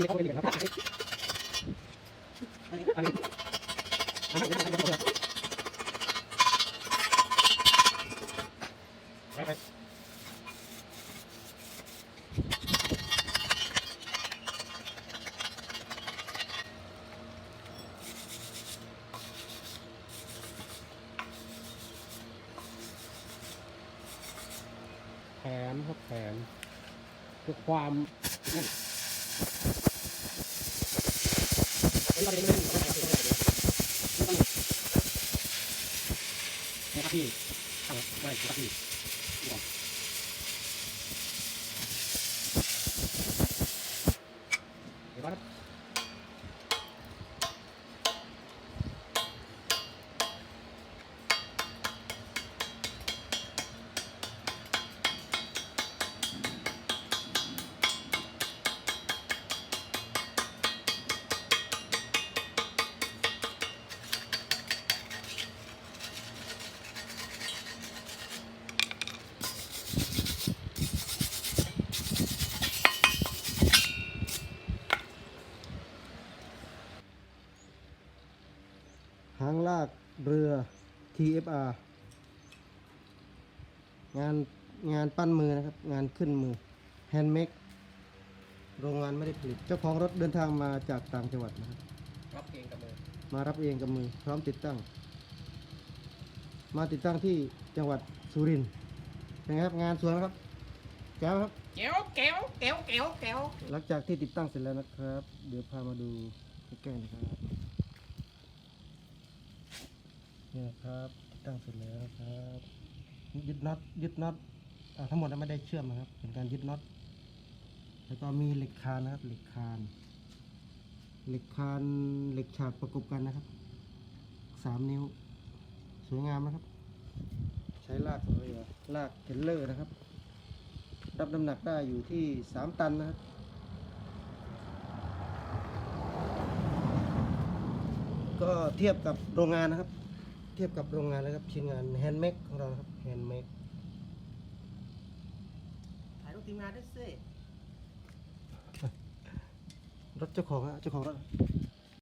ที่เขาเป็นอย่างนั้นอันนี้อันนี้อันนี้ไปไปแผนครับแผนเพื่อความ นั่นเราจะไม่ได้นะครับพี่ทำไม่ครับพี่เดี๋ยวก่อน หางลากเรือ TFR งานงานปั้นมือนะครับ งานขึ้นมือแฮนด์เมดโรงงานไม่ได้ผลิต เจ้าของรถเดินทางมาจากต่างจังหวัดนะครับ รับเองกับมือมารับเองกับมือ พร้อมติดตั้ง มาติดตั้งที่จังหวัดสุรินทร์เป็นไงครับงานสวยไหมครับแจ๋วครับแก้วแก้วแก้วแก้วแก้วหลังจากที่ติดตั้งเสร็จแล้วนะครับ เดี๋ยวพามาดูใกล้ๆนะครับ นี่นะครับตั้งเสร็จแล้วนะครับยึดน็อตยึดน็อตทั้งหมดไม่ได้เชื่อมนะครับ เป็นการยึดน็อตแล้วก็มีเหล็กคานนะครับ เหล็กคาน เหล็กคานเหล็กฉากประกบกันนะครับสามนิ้ว สวยงามนะครับ ใช้ลากเรือลากเทรลเลอร์นะครับ รับน้ำหนักได้อยู่ที่สามตันนะครับก็เทียบกับโรงงานนะครับ ทียบกับโรงงานแล้วครับชิ้นงานแฮนด์เมดของเรานะครับแฮนด์เมดถ่ายรูปทีมงานด้วยสิรถเจ้าของอะเจ้าของรถ